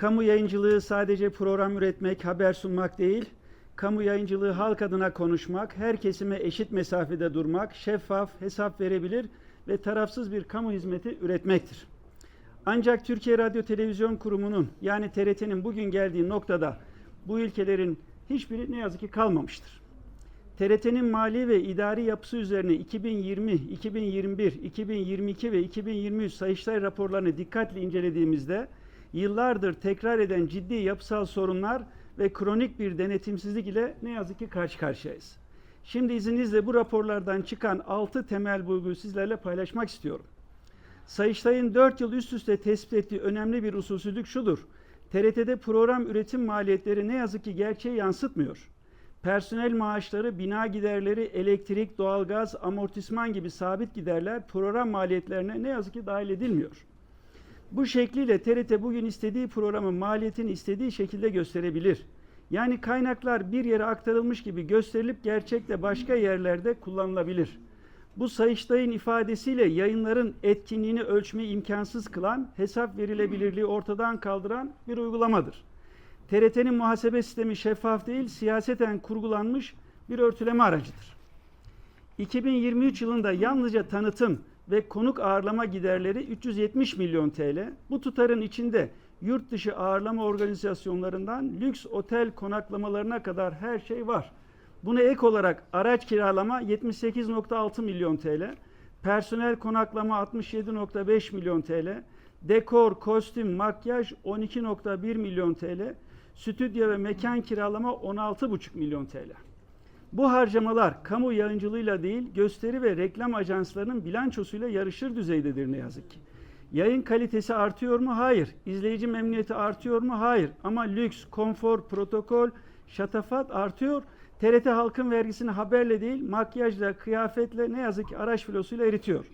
Kamu yayıncılığı sadece program üretmek, haber sunmak değil, kamu yayıncılığı halk adına konuşmak, her kesime eşit mesafede durmak, şeffaf, hesap verebilir ve tarafsız bir kamu hizmeti üretmektir. Ancak Türkiye Radyo Televizyon Kurumu'nun yani TRT'nin bugün geldiği noktada bu ilkelerin hiçbiri ne yazık ki kalmamıştır. TRT'nin mali ve idari yapısı üzerine 2020, 2021, 2022 ve 2023 Sayıştay raporlarını dikkatle incelediğimizde yıllardır tekrar eden ciddi yapısal sorunlar ve kronik bir denetimsizlik ile ne yazık ki karşı karşıyayız. Şimdi izninizle bu raporlardan çıkan 6 temel bulguyu sizlerle paylaşmak istiyorum. Sayıştay'ın 4 yıl üst üste tespit ettiği önemli bir usulsüzlük şudur. TRT'de program üretim maliyetleri ne yazık ki gerçeği yansıtmıyor. Personel maaşları, bina giderleri, elektrik, doğalgaz, amortisman gibi sabit giderler program maliyetlerine ne yazık ki dahil edilmiyor. Bu şekliyle TRT bugün istediği programın maliyetini istediği şekilde gösterebilir. Yani kaynaklar bir yere aktarılmış gibi gösterilip gerçekle başka yerlerde kullanılabilir. Bu Sayıştay'ın ifadesiyle yayınların etkinliğini ölçmeyi imkansız kılan, hesap verilebilirliği ortadan kaldıran bir uygulamadır. TRT'nin muhasebe sistemi şeffaf değil, siyaseten kurgulanmış bir örtüleme aracıdır. 2023 yılında yalnızca tanıtım ve konuk ağırlama giderleri 370 milyon TL. Bu tutarın içinde yurt dışı ağırlama organizasyonlarından lüks otel konaklamalarına kadar her şey var. Buna ek olarak araç kiralama 78.6 milyon TL, personel konaklama 67.5 milyon TL, dekor, kostüm, makyaj 12.1 milyon TL, stüdyo ve mekan kiralama 16.5 milyon TL. Bu harcamalar kamu yayıncılığıyla değil, gösteri ve reklam ajanslarının bilançosuyla yarışır düzeydedir ne yazık ki. Yayın kalitesi artıyor mu? Hayır. İzleyici memnuniyeti artıyor mu? Hayır. Ama lüks, konfor, protokol, şatafat artıyor. TRT halkın vergisini haberle değil, makyajla, kıyafetle ne yazık ki araç filosuyla eritiyor.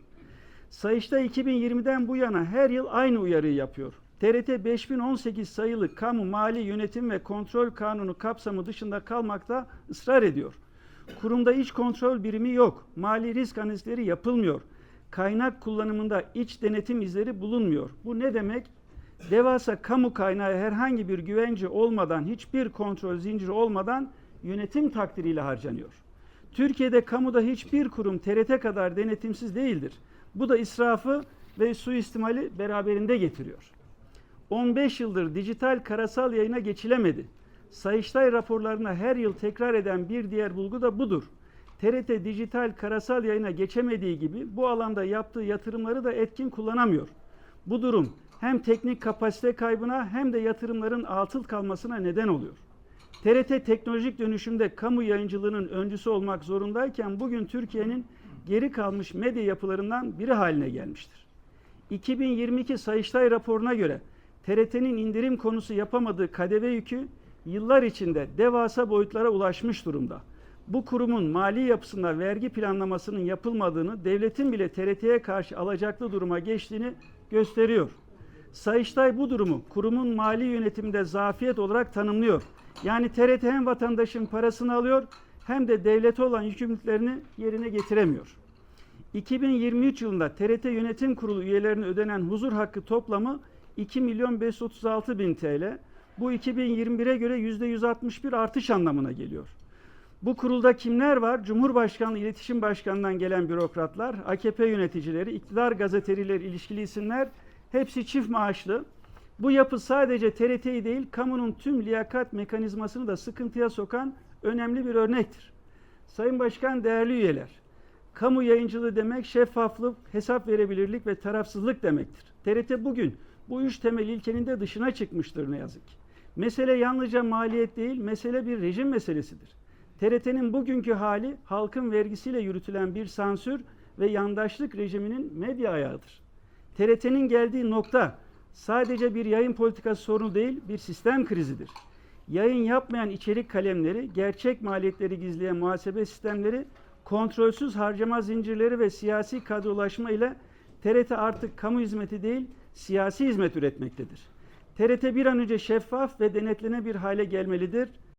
Sayıştay 2020'den bu yana her yıl aynı uyarıyı yapıyor. TRT 5018 sayılı kamu mali yönetim ve kontrol kanunu kapsamı dışında kalmakta ısrar ediyor. Kurumda iç kontrol birimi yok. Mali risk analizleri yapılmıyor. Kaynak kullanımında iç denetim izleri bulunmuyor. Bu ne demek? Devasa kamu kaynağı herhangi bir güvence olmadan, hiçbir kontrol zinciri olmadan yönetim takdiriyle harcanıyor. Türkiye'de kamuda hiçbir kurum TRT kadar denetimsiz değildir. Bu da israfı ve suistimali beraberinde getiriyor. 15 yıldır dijital karasal yayına geçilemedi. Sayıştay raporlarına her yıl tekrar eden bir diğer bulgu da budur. TRT dijital karasal yayına geçemediği gibi bu alanda yaptığı yatırımları da etkin kullanamıyor. Bu durum hem teknik kapasite kaybına hem de yatırımların atıl kalmasına neden oluyor. TRT teknolojik dönüşümde kamu yayıncılığının öncüsü olmak zorundayken bugün Türkiye'nin geri kalmış medya yapılarından biri haline gelmiştir. 2022 Sayıştay raporuna göre TRT'nin indirim konusu yapamadığı KDV yükü yıllar içinde devasa boyutlara ulaşmış durumda. Bu kurumun mali yapısında vergi planlamasının yapılmadığını, devletin bile TRT'ye karşı alacaklı duruma geçtiğini gösteriyor. Sayıştay bu durumu kurumun mali yönetiminde zafiyet olarak tanımlıyor. Yani TRT hem vatandaşın parasını alıyor hem de devlete olan yükümlülüklerini yerine getiremiyor. 2023 yılında TRT Yönetim Kurulu üyelerine ödenen huzur hakkı toplamı 2 milyon 536 bin TL. Bu 2021'e göre %161 artış anlamına geliyor. Bu kurulda kimler var? Cumhurbaşkanlığı İletişim Başkanı'ndan gelen bürokratlar, AKP yöneticileri, iktidar gazetelileri, ilişkili isimler hepsi çift maaşlı. Bu yapı sadece TRT'yi değil, kamunun tüm liyakat mekanizmasını da sıkıntıya sokan önemli bir örnektir. Sayın Başkan, değerli üyeler, kamu yayıncılığı demek şeffaflık, hesap verebilirlik ve tarafsızlık demektir. TRT bugün bu üç temel ilkenin de dışına çıkmıştır ne yazık ki. Mesele yalnızca maliyet değil, mesele bir rejim meselesidir. TRT'nin bugünkü hali halkın vergisiyle yürütülen bir sansür ve yandaşlık rejiminin medya ayağıdır. TRT'nin geldiği nokta sadece bir yayın politikası sorunu değil, bir sistem krizidir. Yayın yapmayan içerik kalemleri, gerçek maliyetleri gizleyen muhasebe sistemleri, kontrolsüz harcama zincirleri ve siyasi kadrolaşma ile TRT artık kamu hizmeti değil, siyasi hizmet üretmektedir. TRT bir an önce şeffaf ve denetlenebilir hale gelmelidir.